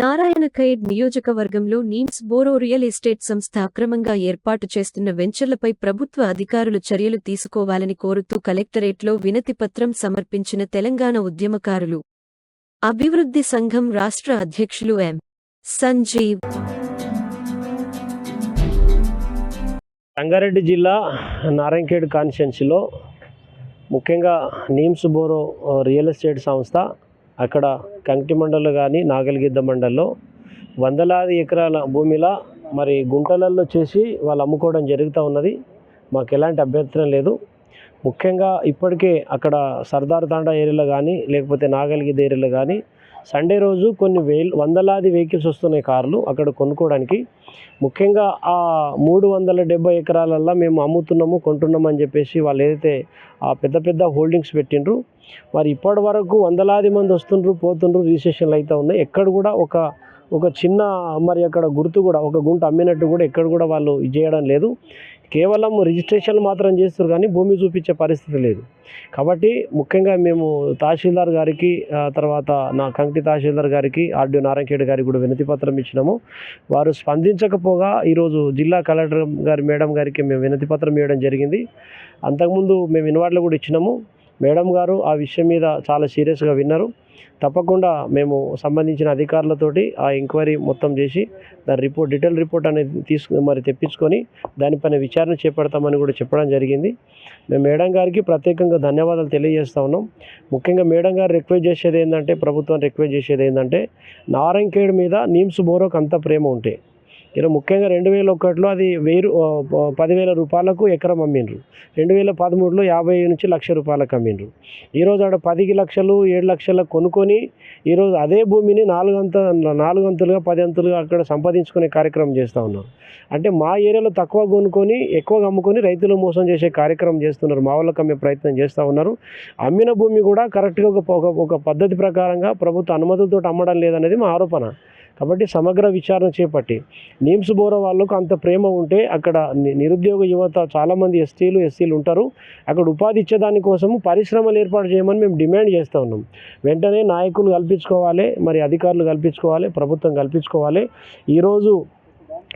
నారాయణఖైడ్ నియోజకవర్గంలో NIMS borrow real estate సంస్థ అక్రమంగా ఏర్పాటు చేస్తున్న వెంచర్లపై ప్రభుత్వ అధికారులు చర్యలు తీసుకోవాలని కోరుతూ కలెక్టరేట్లో వినతిపత్రం సమర్పించిన తెలంగాణ ఉద్యమకారులు. అభివృద్ధి సంఘం రాష్ట్ర అధ్యక్షులు ఎం. సంజీవ్. రంగారెడ్డి జిల్లా నారాయణఖేడ్ కాన్స్టిట్యున్సీలో ముఖ్యంగా నీమ్స్ బోరో రియల్ ఎస్టేట్ సంస్థ అక్కడ కంకి మండలు కానీ నాగలిగిద్ద మండల్లో వందలాది ఎకరాల భూమిలో మరి గుంటలల్లో చేసి వాళ్ళు అమ్ముకోవడం జరుగుతూ ఉన్నది. మాకు ఎలాంటి అభ్యంతరం లేదు. ముఖ్యంగా ఇప్పటికే అక్కడ సర్దార్ తాండా ఏరియాలో కానీ లేకపోతే నాగలిగిద్ద ఏరియాలో కానీ సండే రోజు కొన్ని వేలు వందలాది వెహికల్స్ వస్తున్నాయి కార్లు అక్కడ కొనుక్కోవడానికి. ముఖ్యంగా ఆ మూడు వందల డెబ్బై ఎకరాలల్లో మేము అమ్ముతున్నాము కొంటున్నాము అని చెప్పేసి వాళ్ళు ఏదైతే ఆ పెద్ద పెద్ద హోల్డింగ్స్ పెట్టిండ్రు మరి ఇప్పటి వరకు వందలాది మంది వస్తుండ్రు పోతుండ్రు రిజిస్ట్రేషన్లు అయితే ఉన్నాయి. ఎక్కడ కూడా ఒక ఒక చిన్న మరి అక్కడ గుర్తు కూడా ఒక గుంట అమ్మినట్టు కూడా ఎక్కడ కూడా వాళ్ళు ఇది చేయడం లేదు. కేవలం రిజిస్ట్రేషన్ మాత్రం చేస్తారు కానీ భూమి చూపించే పరిస్థితి లేదు. కాబట్టి ముఖ్యంగా మేము తహసీల్దార్ గారికి తర్వాత నా కంకి తహసీల్దార్ గారికి ఆర్డీ నారాయణఖేడ్ గారికి కూడా వినతి పత్రం ఇచ్చినాము. వారు స్పందించకపోగా ఈరోజు జిల్లా కలెక్టర్ గారి మేడం గారికి మేము వినతి పత్రం ఇవ్వడం జరిగింది. అంతకుముందు మేము ఇన్వార్డులు కూడా ఇచ్చినాము. మేడం గారు ఆ విషయం మీద చాలా సీరియస్గా విన్నారు. తప్పకుండా మేము సంబంధించిన అధికారులతోటి ఆ ఎంక్వైరీ మొత్తం చేసి దాని రిపోర్ట్ డీటెయిల్ రిపోర్ట్ అనేది తీసుకు మరి తెప్పించుకొని దానిపైన విచారణ చేపడతామని కూడా చెప్పడం జరిగింది. మేము మేడం గారికి ప్రత్యేకంగా ధన్యవాదాలు తెలియజేస్తా ఉన్నాం. ముఖ్యంగా మేడం గారు రిక్వెస్ట్ చేసేది ఏంటంటే ప్రభుత్వం రిక్వెస్ట్ చేసేది ఏంటంటే నారాయణఖేడ్ మీద నీమ్స్ బోరోకు అంత ప్రేమ ఉంటే ఇలా ముఖ్యంగా రెండు వేల ఒకటిలో అది వెయ్యి పదివేల రూపాయలకు ఎకరం అమ్మిండ్రు. రెండు వేల పదమూడులో యాభై నుంచి లక్ష రూపాయలకు అమ్మిండ్రు. ఈరోజు ఆడ పది లక్షలు ఏడు లక్షల కొనుక్కొని ఈరోజు అదే భూమిని నాలుగంత నాలుగంతులుగా పది అంతులుగా అక్కడ సంపాదించుకునే కార్యక్రమం చేస్తూ ఉన్నారు. అంటే మా ఏరియాలో తక్కువ కొనుక్కొని ఎక్కువగా అమ్ముకొని రైతులు మోసం చేసే కార్యక్రమం చేస్తున్నారు. మా వాళ్ళకి అమ్మే ప్రయత్నం చేస్తూ ఉన్నారు. అమ్మిన భూమి కూడా కరెక్ట్గా ఒక ఒక- ఒక పద్ధతి ప్రకారంగా ప్రభుత్వ అనుమతులతో అమ్మడం లేదనేది మా ఆరోపణ. కాబట్టి సమగ్ర విచారణ చేపట్టి నీమ్స్ బోరో వాళ్ళకు అంత ప్రేమ ఉంటే అక్కడ నిరుద్యోగ యువత చాలామంది ఎస్టీలు ఎస్సీలు ఉంటారు. అక్కడ ఉపాధి ఇచ్చేదాని కోసము పరిశ్రమలు ఏర్పాటు చేయమని మేము డిమాండ్ చేస్తూ ఉన్నాం. వెంటనే నాయకులు కల్పించుకోవాలి మరి అధికారులు కల్పించుకోవాలి ప్రభుత్వం కల్పించుకోవాలి. ఈరోజు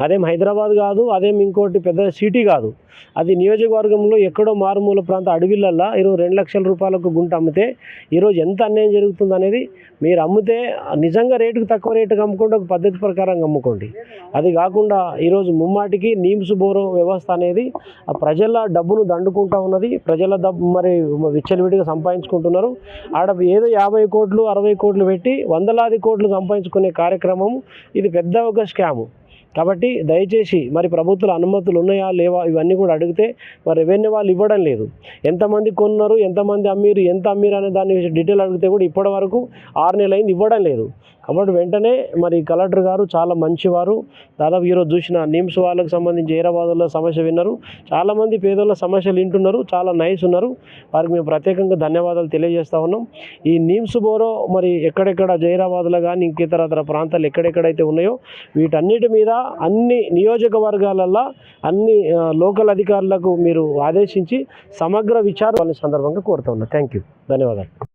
అదేం హైదరాబాద్ కాదు అదేం ఇంకోటి పెద్ద సిటీ కాదు. అది నియోజకవర్గంలో ఎక్కడో మారుమూల ప్రాంత అడవిలల్లా ఈరోజు రెండు లక్షల రూపాయలకు గుంట అమ్మితే ఈరోజు ఎంత అన్యాయం జరుగుతుంది అనేది మీరు అమ్మితే నిజంగా రేటుకు తక్కువ రేటుకి అమ్ముకోండి ఒక పద్ధతి ప్రకారంగా అమ్ముకోండి. అది కాకుండా ఈరోజు ముమ్మాటికి నీమ్స్ బోరో వ్యవస్థ అనేది ఆ ప్రజల డబ్బును దండుకుంటా ఉన్నది. ప్రజల డబ్బు మరి విచ్చలవిడిగా సంపాదించుకుంటున్నారు. ఆడ ఏదో యాభై కోట్లు అరవై కోట్లు పెట్టి వందలాది కోట్లు సంపాదించుకునే కార్యక్రమం ఇది పెద్ద ఒక స్కాము. కాబట్టి దయచేసి మరి ప్రభుత్వ అనుమతులు ఉన్నాయా లేవా ఇవన్నీ కూడా అడిగితే మరి రెవెన్యూ వాళ్ళు ఇవ్వడం లేదు. ఎంతమంది కొన్నారు ఎంతమంది అమ్మీరు ఎంత అమ్మీరు అనే దాని డీటెయిల్ అడిగితే కూడా ఇప్పటి వరకు ఆరు నెలలు అయింది ఇవ్వడం లేదు. కాబట్టి వెంటనే మరి కలెక్టర్ గారు చాలా మంచివారు. దాదాపు ఈరోజు చూసిన నిమ్స్ వాళ్ళకి సంబంధించి హైదరాబాద్లో సమస్య విన్నారు. చాలామంది పేదోళ్ళ సమస్యలు వింటున్నారు. చాలా నైస్ ఉన్నారు. వారికి మేము ప్రత్యేకంగా ధన్యవాదాలు తెలియజేస్తా ఉన్నాం. ఈ నిమ్స్ బోరో మరి ఎక్కడెక్కడ జైరాబాద్లో కానీ ఇంకేతర ఇతర ప్రాంతాలు ఎక్కడెక్కడైతే ఉన్నాయో వీటన్నిటి మీద అన్ని నియోజకవర్గాలల్లో అన్ని లోకల్ అధికారులకు మీరు ఆదేశించి సమగ్ర విచారణ సందర్భంగా కోరుతా ఉన్నా. Thank you. ధన్యవాదాలు.